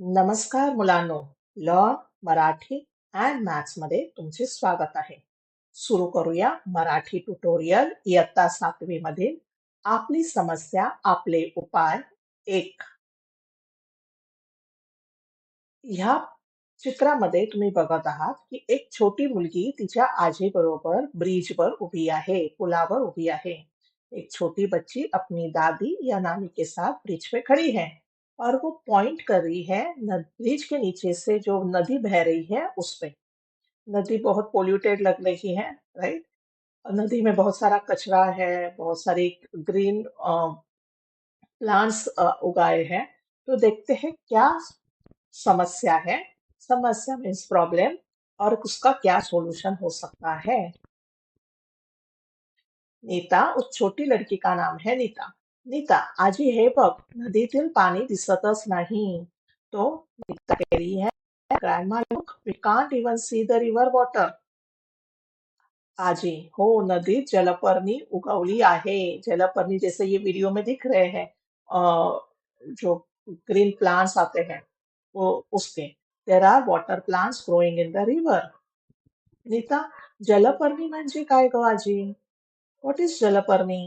नमस्कार मुलांनो, law, Marathi and maths मध्ये तुमचे स्वागत आहे. सुरू करूया मराठी ट्युटोरियल इयत्ता सातवी मधील आपली समस्या, आपले उपाय. एक. ह्या चित्रामध्ये तुम्ही बघत आहात की एक छोटी मुलगी तिच्या आजी बरोबर ब्रिजवर उभी आहे, पुलावर उभी आहे. एक छोटी बच्ची अपनी दादी या नानी के साथ ब्रिज पे खड़ी है. और वो पॉइंट कर रही है ब्रिज के नीचे से जो नदी बह रही है उस नदी बहुत पोल्यूटेड लग रही है राइट नदी में बहुत सारा कचरा है, बहुत सारी ग्रीन प्लांट्स उगाए हैं। तो देखते हैं क्या समस्या है। समस्या मीन्स प्रॉब्लम और उसका क्या सॉल्यूशन हो सकता है। नीता, उस छोटी लड़की का नाम है नीता। नीता आजी हे बघ नदीतील पाणी दिसतच नाही. तो नीता रही है, grandma look, we can't even see the river water. आजी, हो, नदीत जलपर्णी उगवली आहे. जलपर्णी जैसे ये वीडियो में दिख रहे हैं जो ग्रीन प्लांट्स आते हैं, वो, उसके. There are water plants growing in the river Neeta, जलपर्णी म्हणजे काय ग आजी? व्हॉट इज़ जलपर्णी?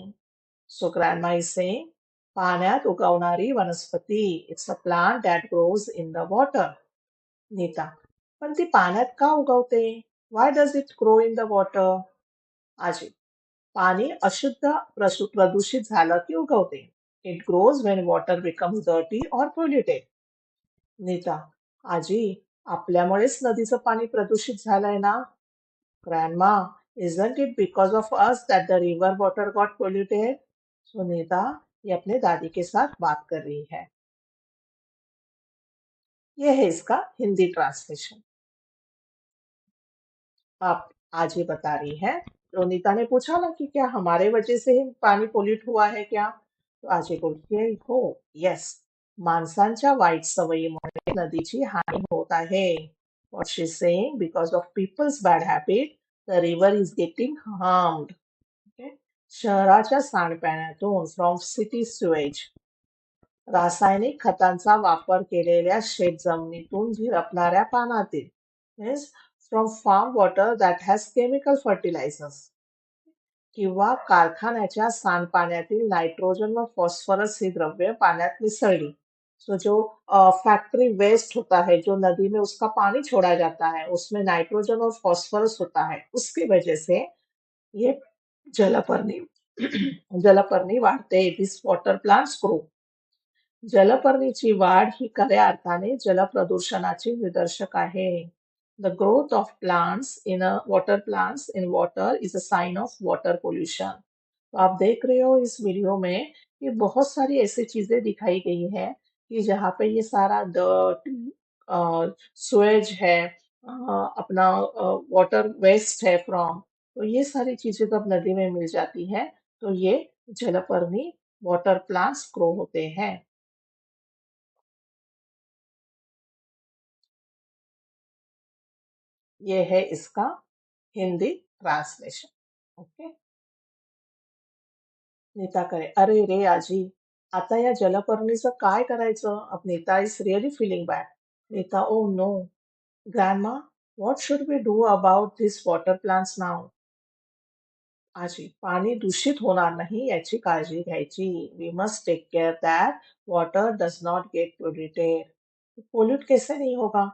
सो ग्रँडमा इज़ सेइंग पाण्यात उगवणारी वनस्पती it's a plant that grows in the water Neeta पण ती पाण्यात का उगवते why does it grow in the water आजी पाणी अशुद्ध प्रशु- प्रदूषित झालं की उगवते it grows when water becomes dirty or polluted Neeta आजी आपल्यामुळेच नदीचं पाणी प्रदूषित झालंय ना grandma isn't it because of us that the river water got polluted? Sunita ये अपने दादी के साथ बात कर रही है। ये है इसका हिंदी ट्रांसलेशन आप आज ये बता रही है तो नीता ने पूछा ना कि क्या हमारे वजह से ही पाणी पोल्यूट हुआ है क्या? तो आजी बोलती है, हो येस माणसांच्या वाईट सवयीमुळे नदीची हानी होत आहे. What she's saying of people's bad habit, the river is getting harmed. okay? शहराच्या सांडपाण्यातून फ्रॉम सिटी सुएज रासायनिक खतांचा वापर केलेल्या शेतजमिनीतून झिरपणाऱ्या पाण्यातील means from farm water that has chemical fertilisers किंवा कारखान्याच्या सांडपाण्यातील नायट्रोजन व फॉस्फरस ही द्रव्य पाण्यात मिसळली. सो जो फैक्ट्री वेस्ट होता है जो नदी में उसका पानी छोड़ा जाता है उसमें नाइट्रोजन और फॉस्फोरस होता है उसकी वजह से ये जलपर्णी. जलपर्णी वाढते. दिस वॉटर प्लांट्स ग्रो जलपर्णीची वाढ ही खऱ्या अर्थाने जलप्रदूषणाचे निदर्शक आहे. The growth of plants in a water plants in water is a sign of water pollution तो आप देख रहे हो इस वीडियो में कि बहुत सारी ऐसी चीज़ें दिखाई गई है कि जहाँ पे ये सारा डर्ट स्वेज है अपना वाटर वेस्ट है फ्रॉम तो ये सारी चीज़ें जब नदी में मिल जाती है तो ये जलपर्णी वाटर प्लांट्स ग्रो होते हैं। ये है इसका हिंदी ट्रांसलेशन ओके नीता करे, अरे रे आजी, आता या जलपर्णीचं काय करायचं? अब Nita is really feeling bad Nita oh no grandma what should we do about this water plants now आजी पाणी दूषित होणार नाही याची काळजी घ्यायची. We must take care that water does not get polluted pollute कैसे नहीं होगा?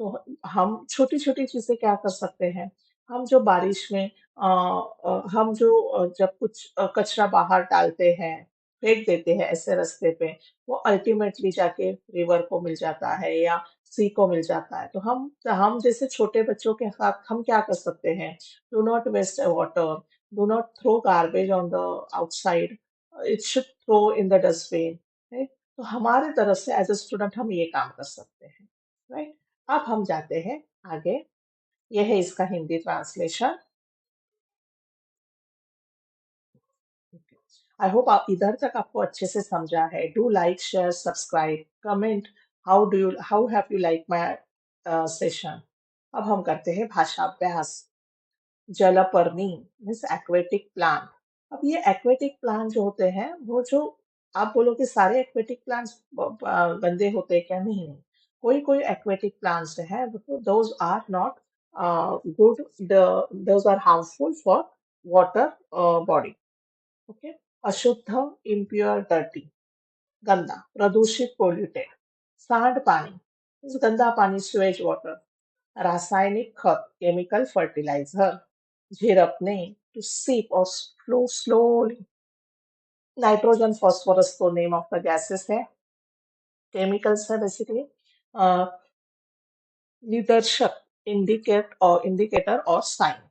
तो हम छोटी छोटी चीज़ें क्या कर सकते हैं? हम जो बारिश में अ, अ, हम जो अ, जब कुछ अ, कचरा बाहर डालते हैं फेंक देते हैं ऐसे रास्ते पे वो अल्टीमेटली जाके रिवर को मिल जाता है या सी को मिल जाता है। तो हम हम जैसे छोटे बच्चों के साथ हम क्या कर सकते हैं? Do not waste water do not throw garbage on the outside. It should throw in the dustbin, right? तो हमारे तरफ़ से एज ए स्टूडेंट हम ये काम कर सकते हैं राइट अब हम जाते हैं आगे। ये है इसका हिंदी ट्रांसलेशन आई होप इधर तक आपको अच्छे से समझा है। Do like share subscribe comment how do you how have you like my session अब हम करते हैं भाषा अभ्यास। जलपर्णी मीन्स एक्वेटिक प्लांट अब ये एक्वेटिक प्लांट जो होते हैं, वो जो आप बोलोगे सारे एक्वेटिक प्लांट्स गंदे होते हैं क्या? नहीं नहीं। कोई कोई एक्वेटिक प्लांट्स है those are not good those are harmful for water body okay अशुद्ध इम्प्योर डर्टी गंदा, प्रदूषित पोल्यूटेड सांड पानी। गंदा पानी स्वेज वाटर रासायनिक खत केमिकल फर्टिलाइज़र झिरपने टू सीप और फ्लो स्लोली नाइट्रोजन फॉस्फोरस तो नेम ऑफ़ द गैसेस है। केमिकल्स है बेसिकली निदर्शक इंडिकेट और इंडिकेटर और साइन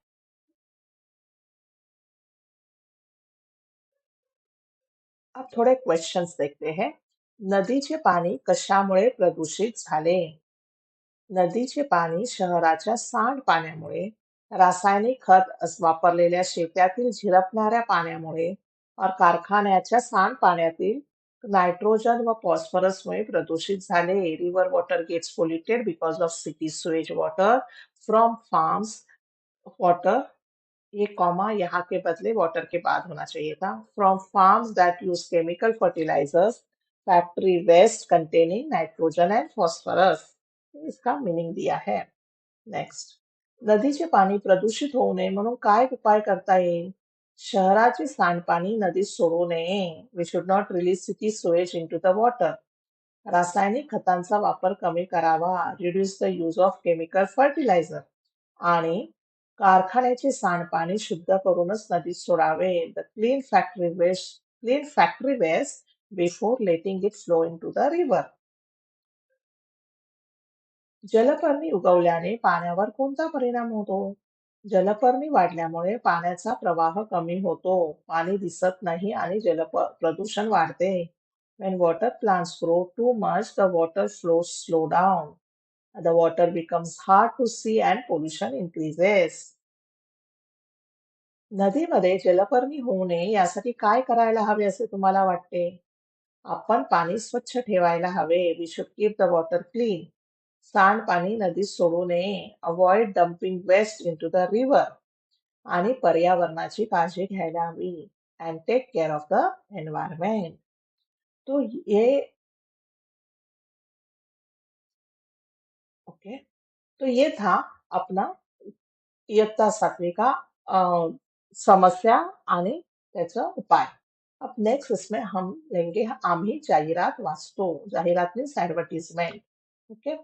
अब थोडे क्वेश्चन्स देखते हैं। नदीचे पाणी कशामुळे प्रदूषित झाले? नदीचे पाणी शहराच्या सांडपाण्यामुळे रासायनिक खत अस- वापरलेल्या शेत्यातील झिरपणाऱ्या पाण्यामुळे और कारखान्याच्या सांडपाण्यातील नायट्रोजन व फॉस्फरसमुळे प्रदूषित झाले. River water gets polluted because of city sewage water from farms. Water ये कॉमा यहाँ के बदले वाटर के बाद होना चाहिए था। From farms that use chemical fertilisers, factory waste containing nitrogen and phosphorus. इसका मीनिंग दिया है। नेक्स्ट। नदीचे पाणी प्रदूषित होऊ नये म्हणून काय उपाय करता येईल? शहराचे सांडपाणी नदीत सोडू नये. We should not release city sewage into the water रासायनिक खतांचा वापर कमी करावा. Reduce the use of chemical fertiliser आणि कारखान्याचे सांडपाणी शुद्ध करूनच नदीत सोडावे. The clean factory waste clean factory waste before letting it flow into the river जलपर्णी उगवल्याने पाण्यावर कोणता परिणाम होतो? जलपर्णी वाढल्यामुळे पाण्याचा प्रवाह कमी होतो. पाणी दिसत नाही आणि जल प्रदूषण वाढते. When water plants grow too much the water flows slow down. The water becomes hard to see and pollution increases. नदीमध्ये जलपर्णी होऊ नये यासाठी काय करायला हवे असे तुम्हाला वाटते? आपण पाणी स्वच्छ ठेवायला हवे. We should keep the water clean सांडपाणी नदीत सोडू नये avoid dumping waste into the river आणि पर्यावरणाची काळजी घ्यायला हवी and take care of the environment तो ये ओके तो ये था अपना इयत्ता सातवी का समस्या आणि त्याचा उपाय. अब नेक्स्ट इसमें हम लेंगे, आम्ही जाहिरात वाचतो, जाहिरात means advertisement okay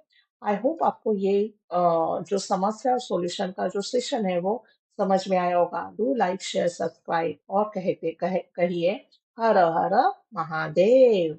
I hope आपको ये जो समस्या और सॉल्यूशन का जो सेशन है वो समझ में आया होगा। डू लाइक शेयर सब्सक्राइब और कहते कह, कहिए। हर हर महादेव।